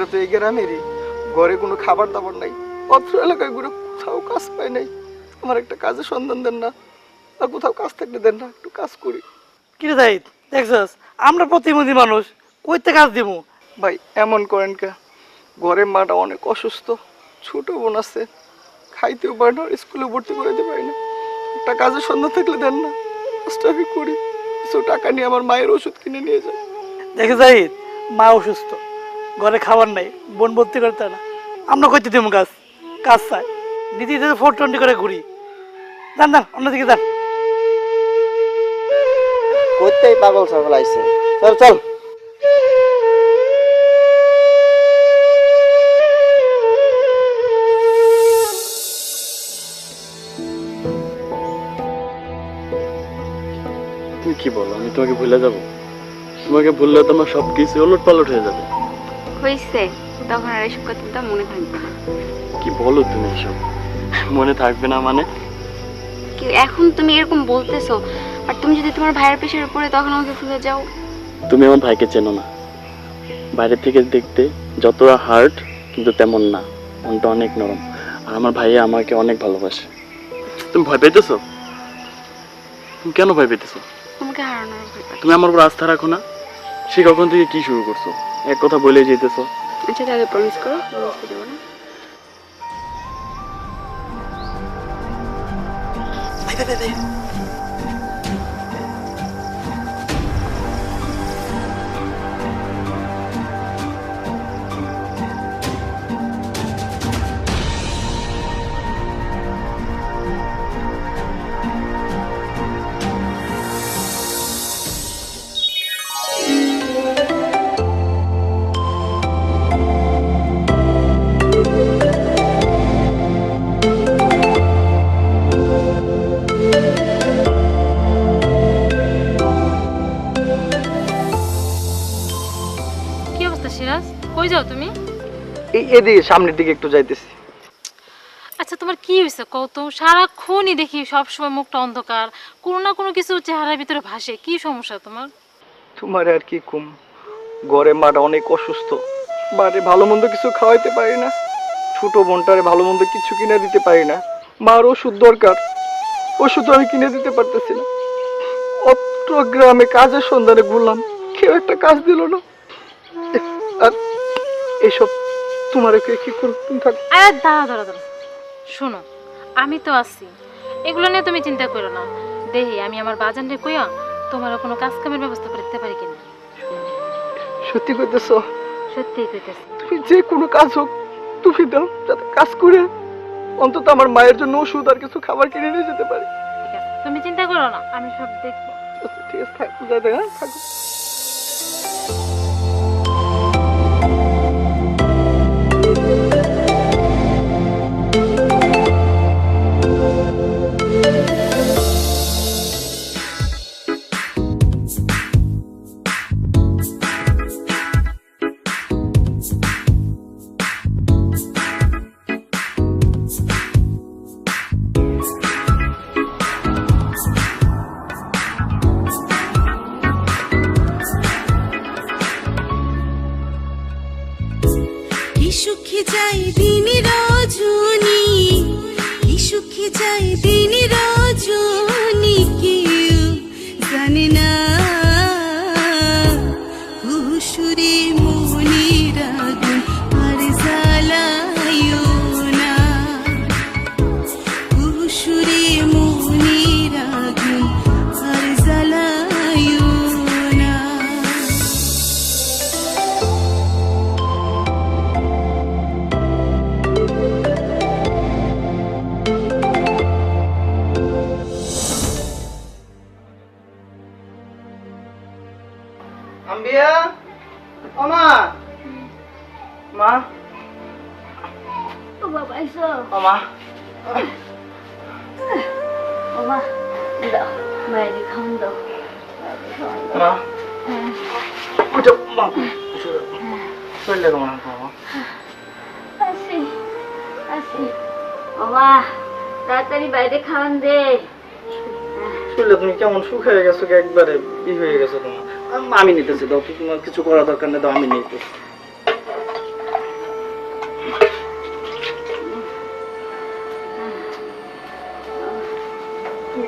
আপনারা তো এই গ্রামেরই। ঘরে কোনো খাবার দাবার নাই। অত্র এলাকায় ঘুরে কোথাও কাজ পাই নাই। আমার একটা কাজের সন্ধান দেন না। আর কোথাও কাজ থাকলে দেন না একটু কাজ করি। কিরে জাহিদ দেখছস? আমরা প্রতিবন্ধী মানুষ কইতে কাজ দিব ভাই এমন করেন কে? ঘরের মাটা অনেক অসুস্থ ছোট বোন আছে। খাইতেও পারে না স্কুলে ভর্তি করে দিতে পারি না। একটা কাজের সন্ধান থাকলে দেন না। কাজটা আমি করি। কিছু টাকা নিয়ে আমার মায়ের ওষুধ কিনে নিয়ে যায় দেখে জাহিদ মা অসুস্থ। ঘরে খাবার নাই, বোন ভর্তি করতে না। আমরা কইতে দিব কাজ কাজ চাই। দিদি দিদি ফোর টোয়েন্টি করে ঘুরি। যান যান অন্যদিকে যান। করতেই পাগল ছাগল আইছে। চল চল। কি বলো, আমি তোমাকে ভুলে যাব? তোমাকে ভুললে তোমার সব কিছু ওলট পালট হয়ে যাবে। হয়েছে তখন আর এসব কথা মনে থাকবে না। কি বলো তুমি এসব? মনে থাকবে না মানে? কি এখন তুমি এরকম বলতেছো আর তুমি যদি তোমার ভাইয়ের পেশের উপরে তখন আমাকে ভুলে যাও। তুমি আমার ভাইকে চেনো না। বাইরে থেকে দেখতে যতটা হার্ড কিন্তু তেমন না। মনটা অনেক নরম। আর আমার ভাই আমাকে অনেক ভালোবাসে। তুমি ভয় পেতেছো? তুমি কেন ভয় পেতেছো? তোমাকে হারানোর ভয় তুমি আমার উপর আস্থা রাখো না। সে কখন থেকে কি শুরু করছ? এক কথা বলে যেতেছো আচ্ছা তাহলে প্রমিস করো প্রমিস দেবো না। এই এদিকে সামনের দিকে একটু যাইতেছি। আচ্ছা তোমার কি হয়েছে? কত সারাক্ষণই দেখি সবসময় মুখটা অন্ধকার কোনো না কোনো কিছু চেহারার ভিতরে ভাসে। কি সমস্যা তোমার? তোমার আর কি কুম? ঘরে মাটা অনেক অসুস্থ। বাড়ি ভালো মন্দ কিছু খাওয়াইতে পারি না। ছোট বোনটারে ভালো মন্দ কিছু কিনে দিতে পারি না। মার ওষুধ দরকার। ওষুধ আমি কিনে দিতে পারতেছি না। অত্র গ্রামে কাজের সন্ধানে ঘুরলাম। কেউ একটা কাজ দিল না। আর এইসব তোমার কে কি করো তুমি থাক। আরে দাঁড়া দাঁড়া দাঁড়া শোনো আমি তো আছি। এগুলো নিয়ে তুমি চিন্তা করো না। দেহি আমি আমার বাজানরে কইয়া তোমার কোনো কাজ কামের ব্যবস্থা করে দিতে পারি কিনা। সত্যি কইতেছ? সত্যিই কইতেছি। তুমি যে কোনো কাজ হোক তুমি দাও যাতে কাজ করে অন্তত আমার মায়ের জন্য ওষুধ আর কিছু খাবার কিনে নিয়ে যেতে পারি। তুমি চিন্তা করো না আমি সব দেখব। আচ্ছা ঠিক আছে থাক যাই হ্যাঁ থাকো। আম্বিয়া? ও মা। মা। ও বাবা এসো। ও মা। বাবা দাও বাইরে খাওন দাও। মা। উঠো মা। চলে গো মা বাবা আসি আসি। বাবা তাড়াতাড়ি বাইরে খাওয়ান দে। শুনলে তুমি কেমন সুখ হয়ে গেছো একবারে ই হয়ে গেছো তোমার। আমি নিতেছি, দাও, কিছু করা দরকার নেই, দাও, আমি নিতে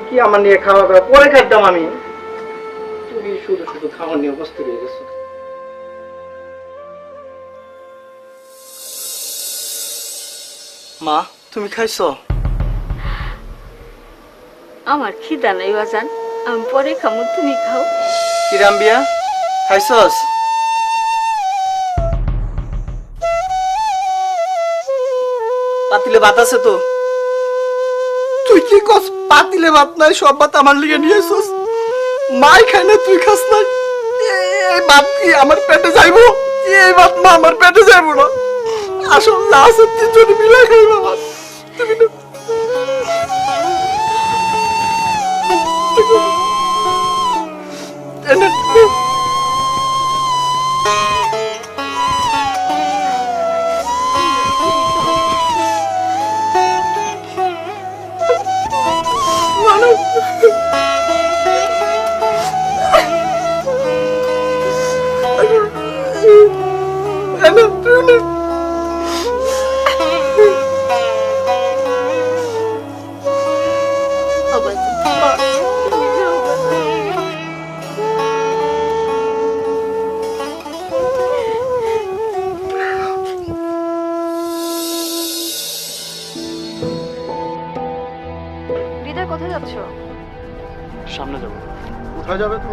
কি আমার নিয়ে খাওয়া দাওয়া পরে খাইতাম আমি? তুমি শুধু শুধু খাওয়া নিয়ে হয়ে গেছো। মা, তুমি খাইছো? আমার খিদা নাই, বাজান। আমি পরে খামু, তুমি খাও। কিরাম বিয়া? পাতিলে ভাত আছে তো। তুই কি কস, পাতিলে ভাত নাই, সব ভাত আমার লিগে নিয়ে এসছস মাই খাই না, তুই খাস এ- এই ভাত কি আমার পেটে যাইবো? এই ভাত মা আমার পেটে যাইবো না। আসল না আছে, তিনজন মিলে খাই বাবা তুমি কোথায় যাবে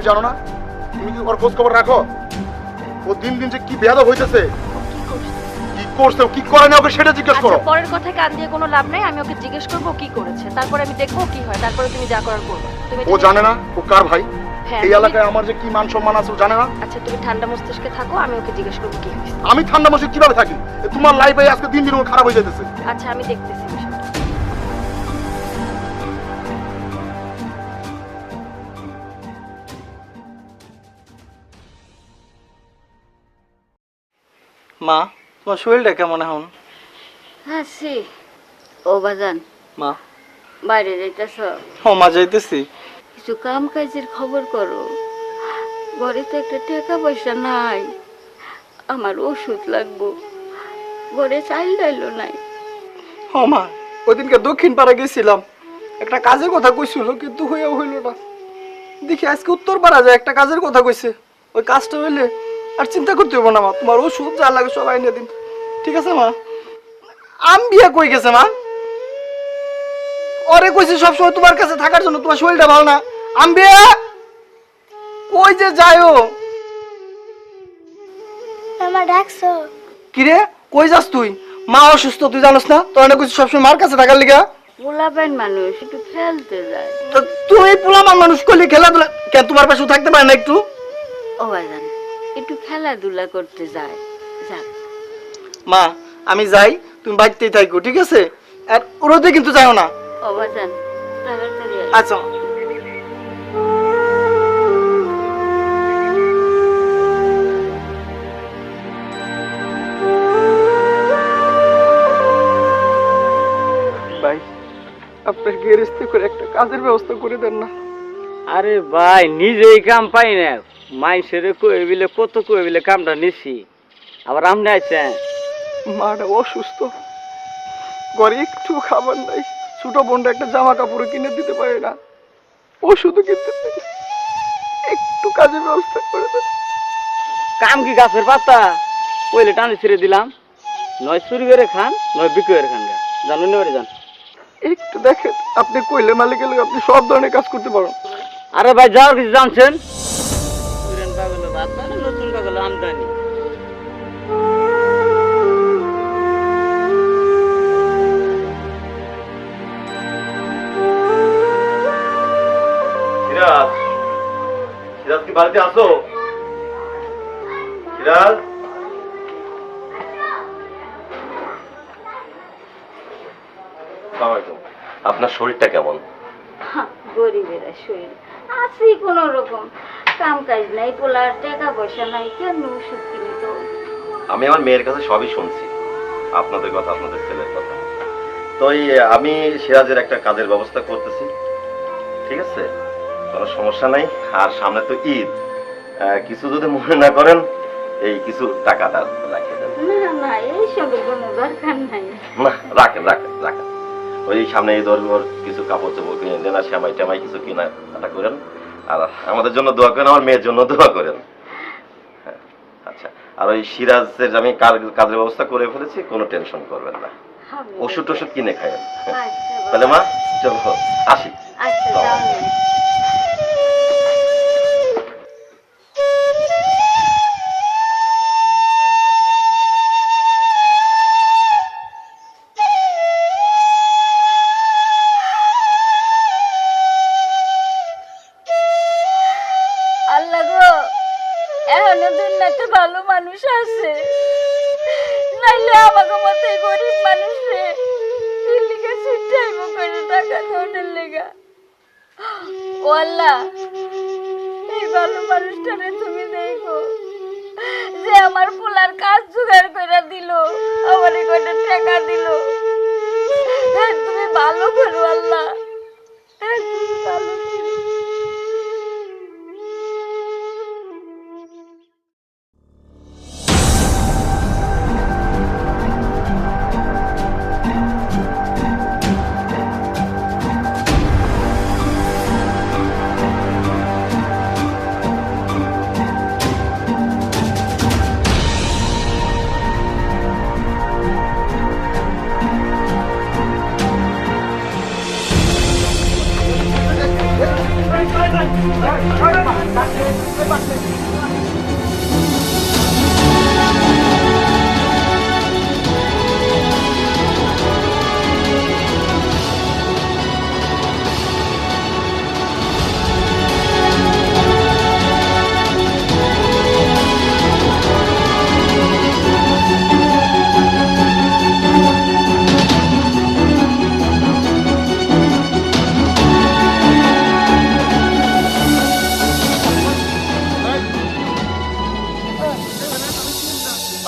তুমি জানো না? তুমি কি ওর খোঁজ খবর রাখো? ও দিন দিন যে কি বেয়াদব হইতেছে। কি করছে? কি করে না ওকে সেটা জিজ্ঞেস করো। আচ্ছা, পরের কথা কান দিয়ে কোনো লাভ নাই আমি ওকে জিজ্ঞেস করব কি করেছে। তারপরে আমি দেখব কি হয় তারপরে তুমি যা করার করবে। তুমি ও জানে না ও কার ভাই? হ্যাঁ, এই এলাকায় আমার যে কি মান সম্মান আছে ও জানে না? আচ্ছা তুমি ঠান্ডা মস্তিষ্কে থাকো আমি ওকে জিজ্ঞেস করব কি আমি ঠান্ডা মাসে কীভাবে থাকি? তোমার লাইফে আজকে দিন দিন ও খারাপ হয়ে যেতেছে আচ্ছা আমি দেখতেছি। মা তোমার শরীরটা কেমন এখন? হ্যাঁ সে। ও বাজান। মা। বাইরে যাইতেছ? ও মা যাইতেছি। কিছু কাম কাজের খবর করো। ঘরে তো একটা টাকা পয়সা নাই। আমার ওষুধ লাগবো। ঘরে চাইল ডাইলো নাই। ও মা ওইদিনকে দক্ষিণ পাড়া গেছিলাম। একটা কাজের কথা কইছিল কিন্তু হয়ে হইল না। দেখি আজকে উত্তর পাড়া যায় একটা কাজের কথা কইছে। ওই কাজটা হইলে আর চিন্তা করতে হবে না মা। তোমার ওষুধ যা লাগে সব আইনে দিন। ঠিক আছে মা? আম বিয়া কই গেছে মা? ওরে কইছি সবসময় তোমার কাছে থাকার জন্য তোমার শরীরটা ভালো না। আম বিয়া? কই যে যায়ও? আমার ডাকছো? কিরে? কই যাস তুই? মা অসুস্থ তুই জানোস না? তোর অনেক কিছু সবসময় মার কাছে থাকার লিগা। পোলাপাইন মানুষ একটু খেলতে যায়। তো তুমি পোলামান মানুষ করলে খেলাধুলা কেন তোমার পাশে থাকতে পারে না একটু? ও বাজান একটু খেলাধুলা করতে যায়। যাক। মা আমি যাই তুমি বাড়িতেই থাকো ঠিক আছে? আর রোদে কিন্তু যাও না। ও তাড়াতাড়ি আয়। আচ্ছা ভাই আপনার গেরেস্তে করে একটা কাজের ব্যবস্থা করে দেন না। আরে ভাই নিজেই কাম পাই না। মাইসের কয়ে বিলে কত কয়ে বিলে কামটা নিছি? আবার আমনে আইছেন? মাটা অসুস্থ। ঘরে একটু খাবার নাই। ছোট বোনটা একটা জামা কাপড় কিনে দিতে পারে না। ওষুধও কিনতে পারে একটু কাজের ব্যবস্থা করে দেন। কাম কি গাছের পাতা? পয়লে টানে ছিঁড়ে দিলাম। নয় চুরি করে খান নয় বিক্রি করে খান গা। জানুন এবারে যান। একটু দেখেন আপনি কইলে মালিকের লোক আপনি সব ধরনের কাজ করতে পারেন আরে ভাই যাওয়ার কিছু জানছেন? পুরান পাগল ভাত না নতুন পাগল আমদানি। সিরাজ সিরাজ কি বাড়িতে আসো সিরাজ? আপনার শরীরটা কেমন? গরিবের শরীর আছি কোনো রকম। কাম কাজ নাই পোলার টাকা পয়সা নাই কেন ওষুধ কিনি তো? আমি আমার মেয়ের কাছে সবই শুনছি আপনাদের কথা আপনাদের ছেলের কথা। তো আমি সিরাজের একটা কাজের ব্যবস্থা করতেছি ঠিক আছে? কোনো সমস্যা নাই আর সামনে তো ঈদ। কিছু যদি মনে না করেন এই কিছু টাকাটা রাখিয়ে দেন। না না এইসবের কোনো দরকার নাই। না রাখেন রাখেন রাখেন। ওই সামনে এই ধরবি ওর কিছু কাপড় চোপড় কিনে দেন আর শ্যামাই ট্যামাই কিছু কিনা করেন। আর আমাদের জন্য দোয়া করেন আমার মেয়ের জন্য দোয়া করেন। হ্যাঁ, আচ্ছা আর ওই সিরাজের আমি কাজের ব্যবস্থা করে ফেলেছি কোনো টেনশন করবেন না। ওষুধ টষুধ কিনে খাবেন তাহলে মা চলো আসি। আচ্ছা আমার কাজ জোগাড় করে দিল আমার কয়টা টাকা দিল। হ্যাঁ, তুমি ভালো করো আল্লাহ। Hey,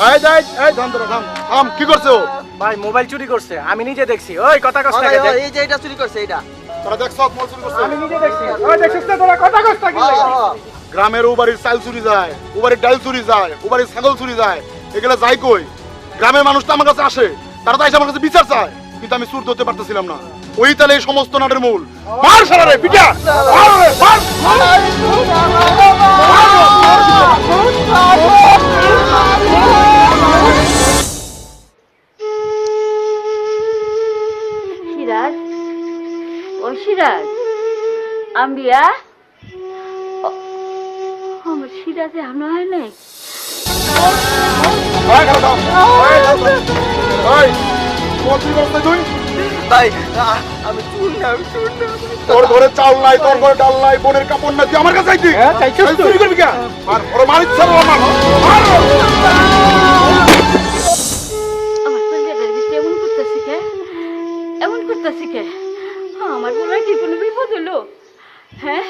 এই যে, এই, এই থাম থাম থাম কি করছে? ভাই মোবাইল চুরি করছে। আমি নিজে দেখছি। ওই কথা কষ্ট এই যে এটা চুরি করছে এটা তোরা দেখছ মোবাইল চুরি করছে? আমি নিজে দেখছি। ওই দেখছিস না তোরা কথা কষ্ট কি গ্রামের উবারির চাল চুরি যায় উবারির ডাল চুরি যায় উবারির ছাগল চুরি যায়। এগুলো যাই কই? গ্রামের মানুষ তো আমার কাছে আসে। তারা তো এসে আমার কাছে বিচার চায়। কিন্তু আমি সুর ধরতে পারতেছিলাম না। ওই তাহলে এই সমস্ত নাটের মূল। মার সারা রে পিটা মার! সিরাজ। আম্বিয়া? ও- আমার সিরাজে হানো হয় নাই? না না তোর ঘরে চাল নাই তোর ঘরে ডাল নাই বোনের কাপড় নাই তুই আমার কাছে আইতি হ্যাঁ, চাইছিস এই তুই? চুরি করবি কেন আর ওরে আমার এমন করতেছি কে? এমন করতেছি কে? হ্যাঁ, আমার বলার কি কোনো বিপদ হলো। হ্যাঁ?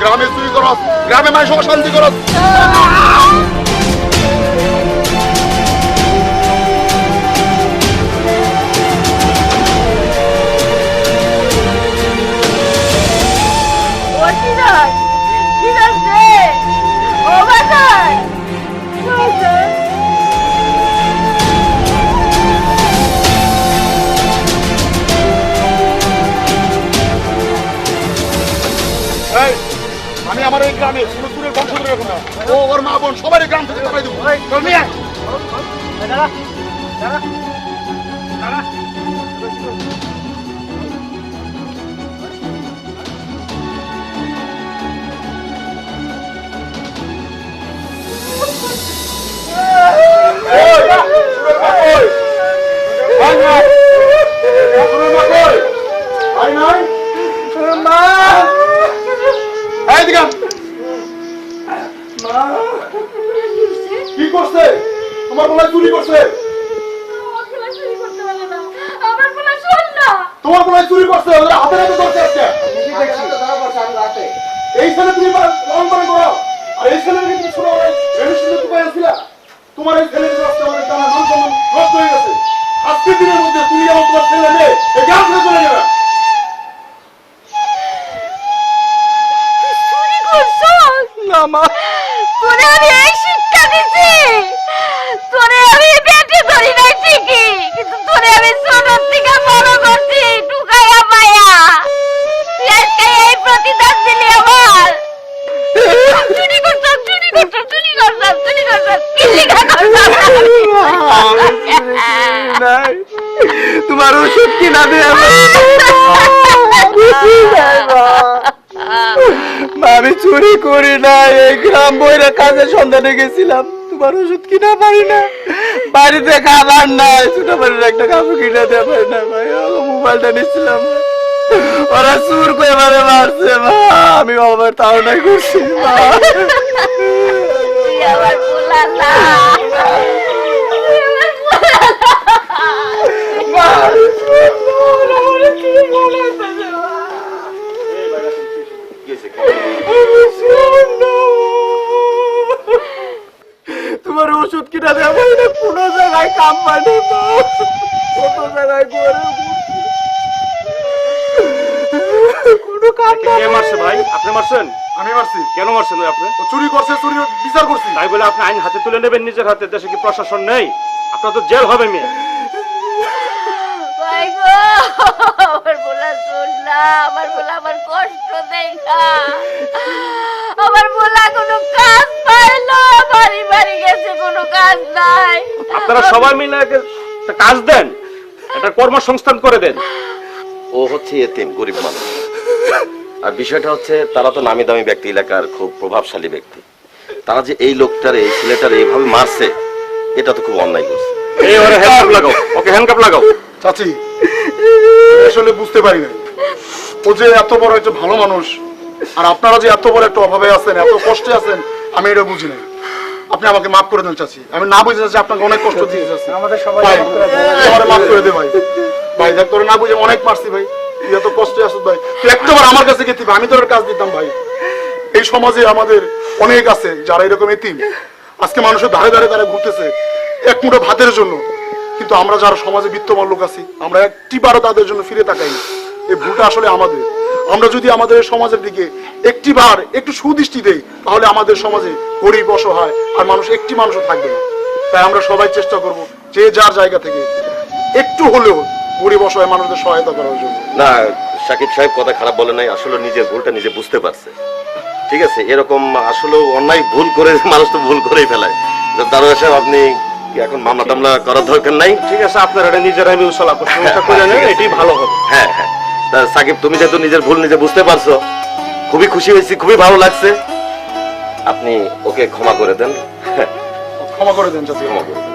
গ্রামে চুরি করস গ্রামে মানুষ অশান্তি করস। মা বোন সবাই গ্রাম থেকে তারাই দেবো। চল নিয়ে mama. কাজের সন্ধানে গেছিলাম। তোমার ওষুধ কিনা পারি না। বাড়িতে খাবার নাই ছোট বাড়ির একটা কাপড় কিনা দেওয়া পারি না ভাই। মোবাইলটা নিচ্ছিলাম ওরা চুর করে মারে মারছে মা আমি বাবার তাও নাই করছি মা। তোমার ওষুধ কিনা দেবো না কোনো জায়গায় কাম পানি কত জায়গায় করে কোনো কাম কে মারছে ভাই? আপনি মারছেন? আমি মারছি। কেন মারছেন আপনি? ও চুরি করছে চুরি বিচার করছি। তাই বলে আপনি আইন হাতে তুলে নেবেন নিজের হাতে দেশে কি প্রশাসন নেই? আপনার তো জেল হবে মেয়ে। ভাই গো। আমার বলা শোন না আমার বলা আমার কষ্ট দেখা আমার বলা কোনো কাজ পাইলো বাড়ি বাড়ি গেছে কোনো কাজ নাই। আপনারা সবাই মিলে একটা কাজ দেন একটা কর্মসংস্থান করে দেন। ও হচ্ছে এতিম গরিব মানুষ। আর বিষয়টা হচ্ছে তারা তো নামি দামি ব্যক্তি এলাকার খুব প্রভাবশালী ব্যক্তি। তারা যে এই লোকটারে এই ছেলেটারে এইভাবে মারছে এটা তো খুব অন্যায় করছে। এই ওরে হ্যান্ডকাপ লাগাও ওকে হ্যান্ডকাপ লাগাও। চাচি আসলে বুঝতে পারি না ও যে এত বড় একটা ভালো মানুষ আর আপনারা যে এত বড় একটা অভাবে আছেন এত কষ্টে আছেন আমি এটা বুঝি না আপনি আমাকে মাফ করে দেন চাচি। আমি না বুঝে যাচ্ছি আপনাকে অনেক কষ্ট দিয়ে যাচ্ছি। আমাদের সবাই ভাই মাফ করে দে ভাই। ভাই দেখ তোরে না বুঝে অনেক মারছি ভাই। তুই এত কষ্টে আসিস ভাই। তুই একটাবার আমার কাছে গেতি আমি তোর কাজ দিতাম ভাই। এই সমাজে আমাদের অনেক আছে যারা এরকম এতিম। আজকে মানুষের ধারে ধারে তারা ঘুরতেছে এক মুঠো ভাতের জন্য। কিন্তু আমরা যারা সমাজে বিত্তমান লোক আছি, আমরা একটিবারও তাদের জন্য ফিরে তাকাই এই ভুলটা আসলে আমাদের। আমরা যদি আমাদের সমাজের দিকে একটিবার একটু সুদৃষ্টি দেই, তাহলে আমাদের সমাজে গরিব, অসহায় আর মানুষ একটি মানুষও থাকবে না। তাই আমরা সবাই চেষ্টা করব যে যার জায়গা থেকে একটু হলেও গরিব, অসহায় মানুষদের সহায়তা করার জন্য। না, সাকিব সাহেব কথা খারাপ বলে নাই, আসলে নিজের ভুলটা নিজে বুঝতে পারছে। ঠিক আছে, এরকম আসলে অন্যায় ভুল করে, মানুষ তো ভুল করেই ফেলায়। দারোগা সাহেব, আপনি এখন মামলা টামলা করার দরকার নাই? ঠিক আছে আপনার এটা নিজের আমি উসলা প্রশংসা করে নেন এটাই ভালো হবে। হ্যাঁ হ্যাঁ। তা সাকিব তুমি যেহেতু নিজের ভুল নিজে বুঝতে পারছ খুবই খুশি হয়েছি খুবই ভালো লাগছে। আপনি ওকে ক্ষমা করে দেন। ক্ষমা করে দেন ক্ষমা করে দেন।